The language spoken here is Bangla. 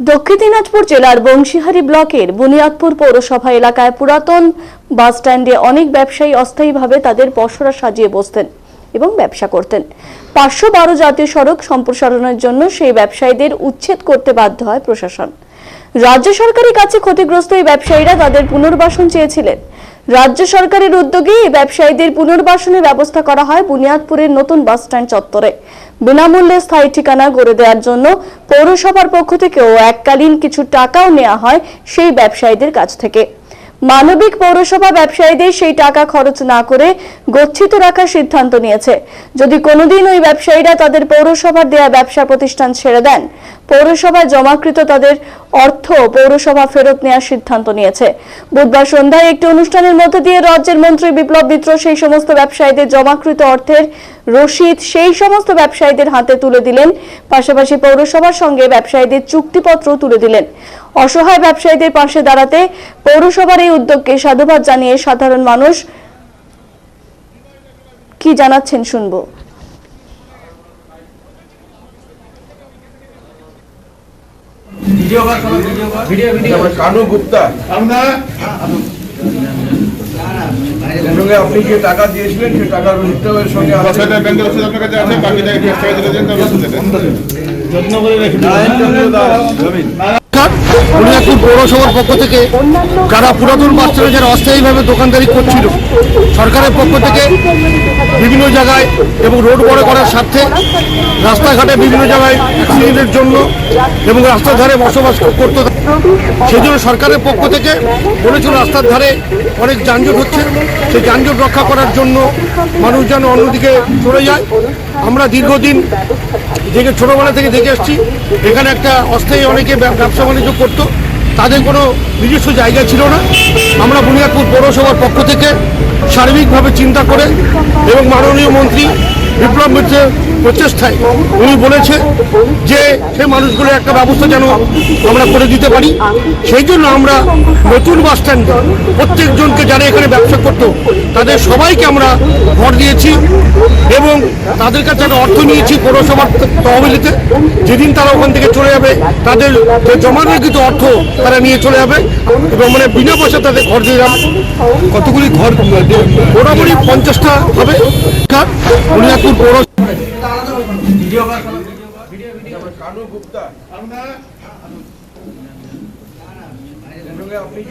দক্ষিণ দিনাজপুর জেলার বংশীহারি ব্লকের বুনিয়াদপুর পৌরসভা এলাকায় পুরাতন বাস স্ট্যান্ডে অনেক ব্যবসায়ী অস্থায়ীভাবে তাদের পসরা সাজিয়ে বসতেন এবং ব্যবসা করতেন। পাঁচশো বারো জাতীয় সড়ক সম্প্রসারণের জন্য সেই ব্যবসায়ীদের উচ্ছেদ করতে বাধ্য হয় প্রশাসন। রাজ্য সরকারের কাছে ক্ষতিগ্রস্ত এই ব্যবসায়ীরা তাদের পুনর্বাসন চেয়েছিলেন। রাজ্য সরকারের উদ্যোগে এই ব্যবসায়ীদের পুনর্বাসনের ব্যবস্থা করা হয় বুনিয়াদপুরের নতুন বাসস্ট্যান্ড চত্বরে। বিনামূল্যে স্থায়ী ঠিকানা গড়ে দেওয়ার জন্য পৌরসভার পক্ষ থেকেও এককালীন কিছু টাকাও নেওয়া হয় সেই ব্যবসায়ীদের কাছ থেকে। মানবিক পৌরসভা ব্যবসায়ীদের সেই টাকা খরচ না করে গচ্ছিত রাখার সিদ্ধান্ত নিয়েছে। যদি কোনোদিন ওই ব্যবসায়ীরা তাদের পৌরসভার দেয়া ব্যবসা প্রতিষ্ঠান ছেড়ে দেন, পৌরসভায় জমাকৃত তাদের অর্থ পৌরসভা ফেরত নেওয়ার সিদ্ধান্ত নিয়েছে। বুধবার সন্ধ্যায় একটি অনুষ্ঠানের মধ্যে দিয়ে রাজ্যের মন্ত্রী বিপ্লব মিত্র সেই সমস্ত ব্যবসায়ীদের জমাকৃত অর্থের রসিদ সেই সমস্ত ব্যবসায়ীদের হাতে তুলে দিলেন। পাশাপাশি পৌরসভার সঙ্গে ব্যবসায়ীদের চুক্তিপত্র তুলে দিলেন। অসহায় ব্যবসায়ীদের পাশে দাঁড়াতে পৌরসভার এই উদ্যোগকে সাধুবাদ জানিয়ে সাধারণ মানুষ কি জানাচ্ছেন শুনব। Video video video Kanu Gupta. এর সঙ্গে আপনি যে টাকা দিয়েছিলেন সে টাকার রসিদটাও এর সঙ্গে আছে ব্যাংকের রসিদ আপনার কাছে আছে বাকি টাকা দশ টাকা দিলে দেন তাহলে দেবেন যত্ন করে রেখে বুনিয়াদপুর পৌরসভার পক্ষ থেকে যারা পুরাতন স্ট্যান্ডে যারা অস্থায়ীভাবে দোকানদারি করছিল, সরকারের পক্ষ থেকে বিভিন্ন জায়গায় এবং রোড বড় করার স্বার্থে রাস্তাঘাটে বিভিন্ন জায়গায় অ্যাক্সিডেন্টের জন্য এবং রাস্তার ধারে বসবাস করতে সেই জন্য সরকারের পক্ষ থেকে বলেছিল, রাস্তার ধারে অনেক যানজট হচ্ছে। সেই যানজট রক্ষা করার জন্য মানুষ যেন অন্যদিকে চলে যায়। আমরা দীর্ঘদিন দেখে, ছোটোবেলা থেকে দেখে আসছি। এখানে একটা অস্থায়ী অনেকে ব্যবসা বাণিজ্য করতো। তাদের কোনো নিজস্ব জায়গা ছিল না। আমরা বুনিয়াদপুর পৌরসভার পক্ষ থেকে সার্বিকভাবে চিন্তা করে এবং মাননীয় মন্ত্রী বিপ্লব মিত্রের প্রচেষ্টায় উনি বলেছে যে সেই মানুষগুলো একটা ব্যবস্থা যেন আমরা করে দিতে পারি। সেই জন্য আমরা নতুন বাস স্ট্যান্ডে প্রত্যেকজনকে যারা এখানে ব্যবসা করতো, তাদের সবাইকে আমরা ঘর দিয়েছি এবং তাদের কাছে একটা অর্থ নিয়েছি পৌরসভার তহবিলিতে। যেদিন তারা ওখান থেকে চলে যাবে, তাদের যে জমা রেখিত অর্থ তারা নিয়ে চলে যাবে এবং মানে বিনা পয়সা তাদের ঘর যাবে। কতগুলি ঘর মোটামুটি পঞ্চাশটা হবে। বুনিয়াদপুর পৌর ভিডিও কর। কানু গুপ্তা। আপনি